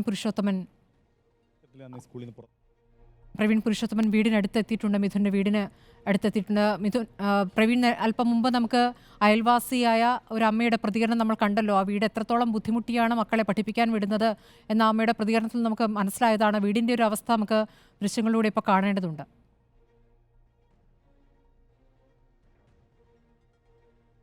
പ്രവീൺ പുരുഷോത്തമൻ പ്രവീൺ പുരുഷോത്തമൻ വീടിനടുത്ത് എത്തിയിട്ടുണ്ട് മിഥുന്റെ വീടിന് അടുത്തെത്തിയിട്ടുണ്ട് മിഥുൻ പ്രവീൺ അല്പം മുമ്പ് നമുക്ക് അയൽവാസിയായ ഒരു അമ്മയുടെ പ്രതികരണം നമ്മൾ കണ്ടല്ലോ. ആ വീട് എത്രത്തോളം ബുദ്ധിമുട്ടിയാണ് മക്കളെ പഠിപ്പിക്കാൻ വിടുന്നത് എന്ന അമ്മയുടെ പ്രതികരണത്തിൽ നമുക്ക് മനസ്സിലായതാണ്. വീടിന്റെ ഒരു അവസ്ഥ നമുക്ക് ദൃശ്യങ്ങളിലൂടെ ഇപ്പോൾ കാണേണ്ടതുണ്ട്.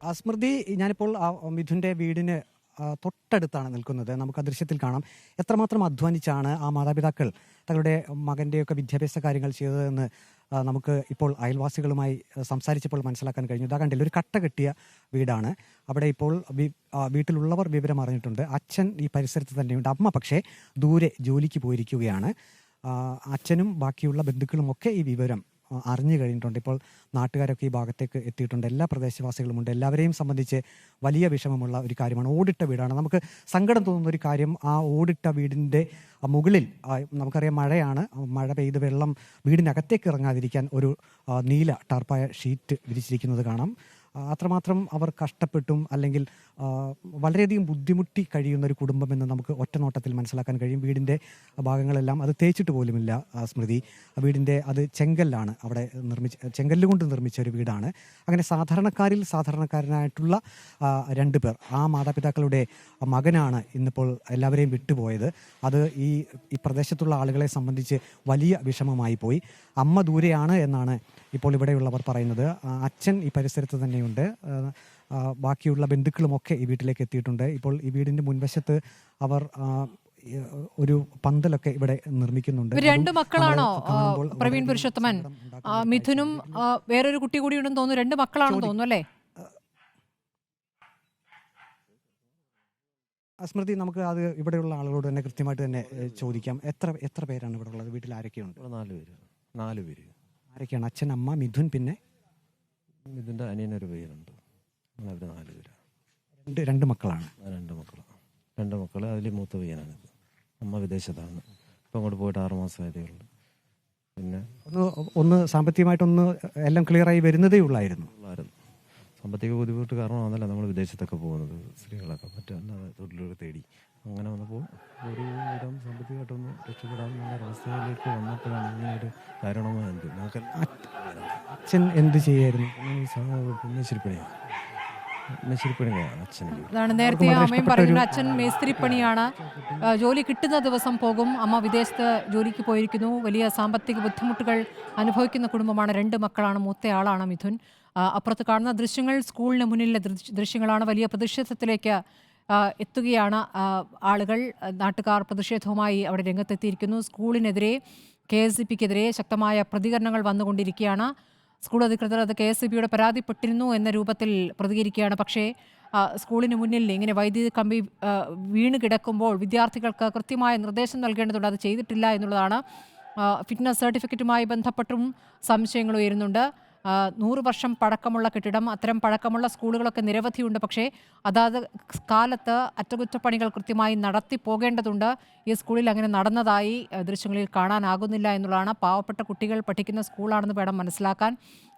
ആ സ്മൃതി ഞാനിപ്പോൾ ആ മിഥുന്റെ വീടിന് തൊട്ടടുത്താണ് നിൽക്കുന്നത്. നമുക്ക് ആ ദൃശ്യത്തിൽ കാണാം. എത്രമാത്രം അധ്വാനിച്ചാണ് ആ മാതാപിതാക്കൾ തങ്ങളുടെ മകന്റെയൊക്കെ വിദ്യാഭ്യാസ കാര്യങ്ങൾ ചെയ്തതെന്ന് നമുക്ക് ഇപ്പോൾ അയൽവാസികളുമായി സംസാരിച്ചപ്പോൾ മനസ്സിലാക്കാൻ കഴിഞ്ഞു. ഇതാ കണ്ടില്ല ഒരു കട്ട കെട്ടിയ വീടാണ്. അവിടെ ഇപ്പോൾ വീട്ടിലുള്ളവർ വിവരം അറിഞ്ഞിട്ടുണ്ട്. അച്ഛൻ ഈ പരിസരത്ത് തന്നെയുണ്ട്. അമ്മ പക്ഷേ ദൂരെ ജോലിക്ക് പോയിരിക്കുകയാണ്. അച്ഛനും ബാക്കിയുള്ള ബന്ധുക്കളും ഒക്കെ ഈ വിവരം അറിഞ്ഞു കഴിഞ്ഞിട്ടുണ്ട്. ഇപ്പോൾ നാട്ടുകാരൊക്കെ ഈ ഭാഗത്തേക്ക് എത്തിയിട്ടുണ്ട്. എല്ലാ പ്രദേശവാസികളുമുണ്ട് എല്ലാവരെയും സംബന്ധിച്ച് വലിയ വിഷമമുള്ള ഒരു കാര്യമാണ് ഓടിട്ട വീടാണ്. നമുക്ക് സങ്കടം തോന്നുന്ന ഒരു കാര്യം ആ ഓടിട്ട വീടിന്റെ മുകളിൽ നമുക്കറിയാം മഴയാണ്. മഴ പെയ്ത് വെള്ളം വീടിനകത്തേക്ക് ഇറങ്ങാതിരിക്കാൻ ഒരു നീല ടാർപ്പായ ഷീറ്റ് വിരിച്ചിരിക്കുന്നത് കാണാം. അത്രമാത്രം അവർ കഷ്ടപ്പെട്ടും അല്ലെങ്കിൽ വളരെയധികം ബുദ്ധിമുട്ടി കഴിയുന്ന ഒരു കുടുംബമെന്ന് നമുക്ക് ഒറ്റനോട്ടത്തിൽ മനസ്സിലാക്കാൻ കഴിയും. വീടിന്റെ ഭാഗങ്ങളെല്ലാം അത് തേച്ചിട്ട് പോലുമില്ല സ്മൃതി. വീടിന്റെ അത് ചെങ്കല്ലാണ് അവിടെ നിർമ്മിച്ച ചെങ്കല്ല് കൊണ്ട് നിർമ്മിച്ച ഒരു വീടാണ്. അങ്ങനെ സാധാരണക്കാരിൽ സാധാരണക്കാരനായിട്ടുള്ള രണ്ട് പേർ. ആ മാതാപിതാക്കളുടെ മകനാണ് ഇന്നിപ്പോൾ എല്ലാവരെയും വിട്ടുപോയത്. അത് ഈ ഈ പ്രദേശത്തുള്ള ആളുകളെ സംബന്ധിച്ച് വലിയ വിഷമമായി പോയി. അമ്മ ദൂരെയാണ് എന്നാണ് ഇപ്പോൾ ഇവിടെയുള്ളവർ പറയുന്നത് അച്ഛൻ ഈ പരിസരത്ത് തന്നെയുണ്ട്. ബാക്കിയുള്ള ബന്ധുക്കളുമൊക്കെ ഈ വീട്ടിലേക്ക് എത്തിയിട്ടുണ്ട്. ഇപ്പോൾ ഈ വീടിന്റെ മുൻവശത്ത് അവർ ഒരു പന്തലൊക്കെ ഇവിടെ നിർമ്മിക്കുന്നുണ്ട്. രണ്ട് മക്കളാണോ? പ്രവീൺ പുരുഷോത്തമൻ. മിഥുനും വേറൊരു കുട്ടി കൂടി ഉണ്ടെന്ന് തോന്നുന്നു. രണ്ട് മക്കളാണെന്ന് തോന്നുന്നു അല്ലേ? സ്മൃതി നമുക്ക് അത് ഇവിടെയുള്ള ആളുകളോട് തന്നെ കൃത്യമായിട്ട് തന്നെ ചോദിക്കാം. എത്ര എത്ര പേരാണ് ഇവിടെ ഉള്ളത്? വീട്ടിൽ ആരൊക്കെയുണ്ട്? നാല് പേര്. നാല് പേര്. ആരൊക്കെയാണ്? അച്ഛൻ അമ്മ മിഥുൻ പിന്നെ? മിഥുന്റെ അനിയനൊരു വീടുണ്ട് അങ്ങനെ അവർ നാല് പേരാണ് രണ്ട് രണ്ട് മക്കളാണ്. രണ്ട് മക്കൾ രണ്ട് മക്കൾ അതിൽ മൂത്ത പയ്യനാണിത് അമ്മ വിദേശത്താണ്. ഇപ്പം അങ്ങോട്ട് പോയിട്ട് ആറ് മാസമായതേ ഉള്ളൂ. പിന്നെ ഒന്ന് ഒന്ന് സാമ്പത്തികമായിട്ടൊന്ന് എല്ലാം ക്ലിയറായി വരുന്നതേ ഉള്ളായിരുന്നു. ഉള്ളായിരുന്നു. സാമ്പത്തിക ബുദ്ധിമുട്ട് കാരണമാണല്ലോ നമ്മൾ വിദേശത്തൊക്കെ പോകുന്നത്. സ്ത്രീകളൊക്കെ. മറ്റല്ലാതെ തൊഴിലൊക്കെ തേടി. അങ്ങനെ വന്നപ്പോൾ ഒരു വിധം സാമ്പത്തികമായിട്ടൊന്ന് രക്ഷപ്പെടാമെന്നുള്ള ഒരവസ്ഥയിലേക്ക് വന്നപ്പോഴാണ് ഇങ്ങനെ ഒരു കാരണമായത് നമുക്ക് അച്ഛൻ എന്ത് ചെയ്യായിരുന്നു? മേശിരിപ്പണിയാണ് മേശിരിപ്പണിയാണ് അച്ഛന്. അതാണ് നേരത്തെ അമ്മയും പറയുന്നത് അച്ഛൻ മേസ്ത്രിപ്പണിയാണ്. ജോലി കിട്ടുന്ന ദിവസം പോകും. അമ്മ വിദേശത്ത് ജോലിക്ക് പോയിരിക്കുന്നു. വലിയ സാമ്പത്തിക ബുദ്ധിമുട്ടുകൾ അനുഭവിക്കുന്ന കുടുംബമാണ്. രണ്ട് മക്കളാണ് മൂത്തയാളാണ് മിഥുൻ. അപ്പുറത്ത് കാണുന്ന ദൃശ്യങ്ങൾ സ്കൂളിന് മുന്നിലെ ദൃശ്യങ്ങളാണ്. വലിയ പ്രതിഷേധത്തിലേക്ക് എത്തുകയാണ്. ആളുകൾ നാട്ടുകാർ പ്രതിഷേധവുമായി അവിടെ രംഗത്തെത്തിയിരിക്കുന്നു. സ്കൂളിനെതിരെ കെ എസ് സി പിക്കെതിരെ ശക്തമായ പ്രതികരണങ്ങൾ വന്നുകൊണ്ടിരിക്കുകയാണ്. സ്കൂൾ അധികൃതർ അത് കെ എസ് സി ബിയുടെ പരാതിപ്പെട്ടിരുന്നു എന്ന രൂപത്തിൽ പ്രതികരിക്കുകയാണ്. പക്ഷേ സ്കൂളിന് മുന്നിൽ ഇങ്ങനെ വൈദ്യുതി കമ്പി വീണ് കിടക്കുമ്പോൾ വിദ്യാർത്ഥികൾക്ക് കൃത്യമായ നിർദ്ദേശം നൽകേണ്ടതുണ്ട്. അത് ചെയ്തിട്ടില്ല എന്നുള്ളതാണ് ഫിറ്റ്നസ് സർട്ടിഫിക്കറ്റുമായി ബന്ധപ്പെട്ടും സംശയങ്ങൾ ഉയരുന്നുണ്ട്. നൂറ് വർഷം പഴക്കമുള്ള കെട്ടിടം അത്തരം പഴക്കമുള്ള സ്കൂളുകളൊക്കെ നിരവധിയുണ്ട്. പക്ഷേ അതാത് കാലത്ത് അറ്റകുറ്റപ്പണികൾ കൃത്യമായി നടത്തി പോകേണ്ടതുണ്ട്. ഈ സ്കൂളിൽ അങ്ങനെ നടന്നതായി ദൃശ്യങ്ങളിൽ കാണാനാകുന്നില്ല എന്നുള്ളതാണ് പാവപ്പെട്ട കുട്ടികൾ പഠിക്കുന്ന സ്കൂളാണെന്ന് വേണം മനസ്സിലാക്കാൻ.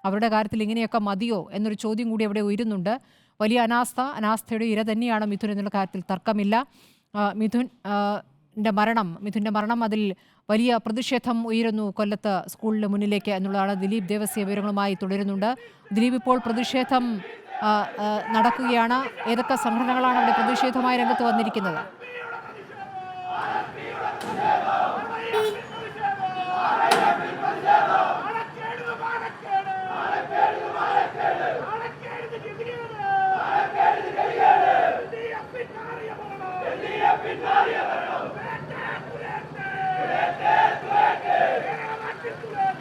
അവരുടെ കാര്യത്തിൽ ഇങ്ങനെയൊക്കെ മതിയോ എന്നൊരു ചോദ്യം കൂടി അവിടെ ഉയരുന്നുണ്ട്. വലിയ അനാസ്ഥ അനാസ്ഥയുടെ ഇര തന്നെയാണ് മിഥുൻ എന്നുള്ള കാര്യത്തിൽ തർക്കമില്ല. മിഥുൻ മരണം മിഥുന്റെ മരണം അതിൽ വലിയ പ്രതിഷേധം ഉയരുന്നു കൊല്ലത്ത് സ്കൂളിന് മുന്നിലേക്ക് എന്നുള്ളതാണ് ദിലീപ് ദേവസ്യ വിവരങ്ങളുമായി തുടരുന്നുണ്ട്. ദിലീപ് ഇപ്പോൾ പ്രതിഷേധം നടക്കുകയാണ്. ഏതൊക്കെ സംഘടനകളാണ് അവിടെ പ്രതിഷേധമായി രംഗത്ത് വന്നിരിക്കുന്നത്?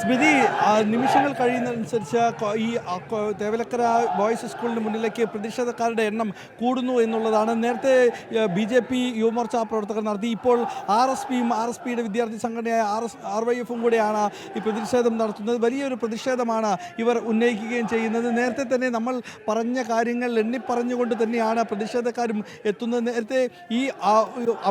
സ്മൃതി നിമിഷങ്ങൾ കഴിയുന്നതനുസരിച്ച് ഈ തേവലക്കര ബോയ്സ് സ്കൂളിന് മുന്നിലേക്ക് പ്രതിഷേധക്കാരുടെ എണ്ണം കൂടുന്നു എന്നുള്ളതാണ്. നേരത്തെ ബി ജെ പി യുവമോർച്ച പ്രവർത്തകർ നടത്തി. ഇപ്പോൾ ആർ എസ് പിയും ആർ എസ് പിയുടെ വിദ്യാർത്ഥി സംഘടനയായ ആർ എസ് ആർ വൈ എഫും കൂടെയാണ് ഈ പ്രതിഷേധം നടത്തുന്നത്. വലിയൊരു പ്രതിഷേധമാണ് ഇവർ ഉന്നയിക്കുകയും ചെയ്യുന്നത്. നേരത്തെ തന്നെ നമ്മൾ പറഞ്ഞ കാര്യങ്ങൾ എണ്ണിപ്പറഞ്ഞുകൊണ്ട് തന്നെയാണ് പ്രതിഷേധക്കാരും എത്തുന്നത്. നേരത്തെ ഈ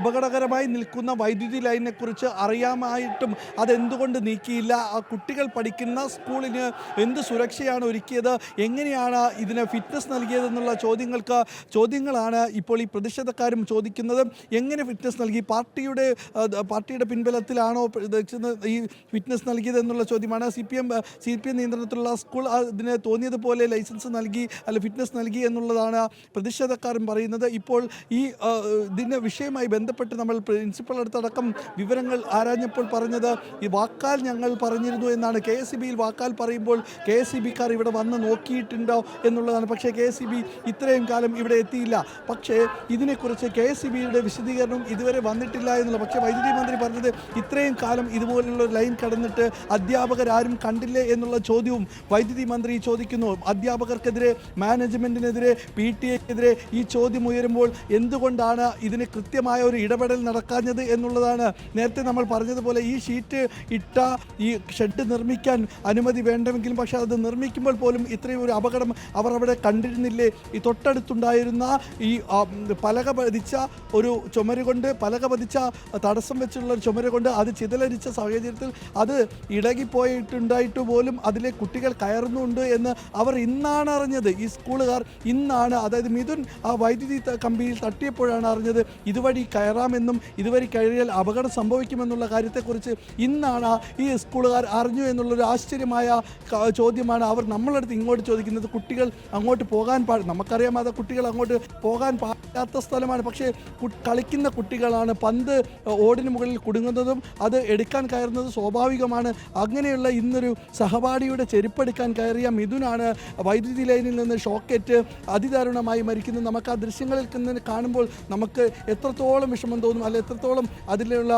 അപകടകരമായി നിൽക്കുന്ന വൈദ്യുതി ലൈനെക്കുറിച്ച് കുറിച്ച് അറിയാമായിട്ടും അതെന്തുകൊണ്ട് നീക്കിയില്ല? ആ കുട്ടികൾ പഠിക്കുന്ന സ്കൂളിന് എന്ത് സുരക്ഷയാണ് ഒരുക്കിയത്? എങ്ങനെയാണ് ഇതിന് ഫിറ്റ്നസ് നൽകിയതെന്നുള്ള ചോദ്യങ്ങൾക്ക് ചോദ്യങ്ങളാണ് ഇപ്പോൾ ഈ പ്രതിഷേധക്കാരും ചോദിക്കുന്നത്. എങ്ങനെ ഫിറ്റ്നസ് നൽകി? പാർട്ടിയുടെ പാർട്ടിയുടെ പിൻബലത്തിലാണോ ഈ ഫിറ്റ്നസ് നൽകിയത് എന്നുള്ള ചോദ്യമാണ്. C P M C P M നിയന്ത്രണത്തിലുള്ള സ്കൂൾ അതിന് തോന്നിയതുപോലെ ലൈസൻസ് നൽകി അല്ല ഫിറ്റ്നസ് നൽകി എന്നുള്ളതാണ് പ്രതിഷേധക്കാരൻ പറയുന്നത്. ഇപ്പോൾ ഈ ഇതിന്റെ വിഷയമായി ബന്ധപ്പെട്ട് നമ്മൾ പ്രിൻസിപ്പൽ അടുത്തടക്കം വിവരങ്ങൾ ആരാഞ്ഞപ്പോൾ പറഞ്ഞത് ഈ വാക്കാൽ ഞങ്ങൾ പറഞ്ഞിരുന്നു എന്നാണ് കെ എസ് ബിയിൽ വാക്കാൽ പറയുമ്പോൾ കെ എസ് ബിക്കാർ ഇവിടെ വന്ന് നോക്കിയിട്ടുണ്ടോ എന്നുള്ളതാണ്. പക്ഷേ കെ എസ് ബി ഇത്രയും കാലം ഇവിടെ എത്തിയില്ല. പക്ഷേ ഇതിനെക്കുറിച്ച് കെ എസ് ബിയുടെ വിശദീകരണം ഇതുവരെ വന്നിട്ടില്ല എന്നുള്ള പക്ഷേ വൈദ്യുതി മന്ത്രി പറഞ്ഞത് ഇത്രയും കാലം ഇതുപോലുള്ള ലൈൻ കടന്നിട്ട് അധ്യാപകരാരും കണ്ടില്ലേ എന്നുള്ള ചോദ്യവും വൈദ്യുതി മന്ത്രി ചോദിക്കുന്നു. അധ്യാപകർക്കെതിരെ മാനേജ്മെന്റിനെതിരെ പി ടി എക്കെതിരെ ഈ ചോദ്യം ഉയരുമ്പോൾ എന്തുകൊണ്ടാണ് ഇതിന് കൃത്യമായ ഒരു ഇടപെടൽ നടക്കാഞ്ഞത് എന്നുള്ളതാണ് നേരത്തെ നമ്മൾ പറഞ്ഞതുപോലെ ഈ ഷീറ്റ് ഇട്ട ഈ ഷെഡ് നിർമ്മിക്കാൻ അനുമതി വേണ്ടെങ്കിലും പക്ഷേ അത് നിർമ്മിക്കുമ്പോൾ പോലും ഇത്രയും ഒരു അപകടം അവർ അവിടെ കണ്ടിരുന്നില്ലേ? ഈ തൊട്ടടുത്തുണ്ടായിരുന്ന ഈ പലക പതിച്ച ഒരു ചുമര് കൊണ്ട് പലക പതിച്ച തടസ്സം വെച്ചുള്ള ഒരു ചുമര് കൊണ്ട് അത് ചിതലരിച്ച സാഹചര്യത്തിൽ അത് ഇടകിപ്പോയിട്ടുണ്ടായിട്ട് പോലും അതിലെ കുട്ടികൾ കയറുന്നുണ്ട് എന്ന് അവർ ഇന്നാണ് അറിഞ്ഞത്. ഈ സ്കൂളുകാർ ഇന്നാണ് അതായത് മിഥുൻ ആ വൈദ്യുതി കമ്പിയിൽ തട്ടിയപ്പോഴാണ് അറിഞ്ഞത് ഇതുവഴി കയറാമെന്നും ഇതുവഴി കയറിയാൽ അപകടം സംഭവിക്കുമെന്നുള്ള കാര്യത്തെക്കുറിച്ച് ഇന്നാണ് ഈ സ്കൂളുകാർ അറിഞ്ഞു എന്നുള്ളൊരു ആശ്ചര്യമായ ചോദ്യമാണ് അവർ നമ്മളടുത്ത് ഇങ്ങോട്ട് ചോദിക്കുന്നത്. കുട്ടികൾ അങ്ങോട്ട് പോകാൻ പാ നമുക്കറിയാം അത് കുട്ടികൾ അങ്ങോട്ട് പോകാൻ പാടാത്ത സ്ഥലമാണ്. പക്ഷേ കളിക്കുന്ന കുട്ടികളാണ് പന്ത് ഓടിന് മുകളിൽ കുടുങ്ങുന്നതും അത് എടുക്കാൻ കയറുന്നത് സ്വാഭാവികമാണ്. അങ്ങനെയുള്ള ഇന്നൊരു സഹപാഠിയുടെ ചെരുപ്പെടുക്കാൻ കയറിയ മിഥുനാണ് വൈദ്യുതി ലൈനിൽ നിന്ന് ഷോക്കേറ്റ് അതിദാരുണമായി മരിക്കുന്നത് നമുക്ക് ആ ദൃശ്യങ്ങളിൽ കാണുമ്പോൾ നമുക്ക് എത്രത്തോളം വിഷമം തോന്നും അല്ല എത്രത്തോളം അതിലുള്ള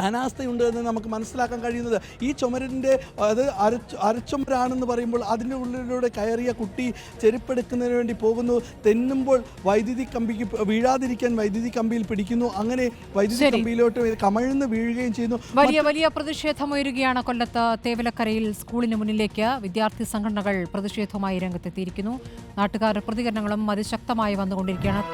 അനാസ്ഥയുണ്ട് എന്ന് നമുക്ക് മനസ്സിലാക്കാൻ കഴിയുന്നത്. ഈ ചുമരിന്റെ അത് അരച്ച് അരച്ചുമരാണെന്ന് പറയുമ്പോൾ അതിന്റെ ഉള്ളിലൂടെ കയറിയ കുട്ടി ചെരുപ്പെടുക്കുന്നതിന് വേണ്ടി പോകുന്നു. തെന്നുമ്പോൾ വൈദ്യുതി കമ്പിക്ക് വീഴാതിരിക്കാൻ വൈദ്യുതി കമ്പിയിൽ പിടിക്കുന്നു. അങ്ങനെ വൈദ്യുതി. കമ്പിയിലോട്ട് കമഴ്ന്ന് വീഴുകയും ചെയ്യുന്നു. വലിയ വലിയ പ്രതിഷേധമുയരുകയാണ് കൊല്ലത്ത് തേവലക്കരയിൽ സ്കൂളിന് മുന്നിലേക്ക് വിദ്യാർത്ഥി സംഘടനകൾ പ്രതിഷേധവുമായി രംഗത്തെത്തിയിരിക്കുന്നു. നാട്ടുകാരുടെ പ്രതികരണങ്ങളും അതിശക്തമായി വന്നുകൊണ്ടിരിക്കുകയാണ്.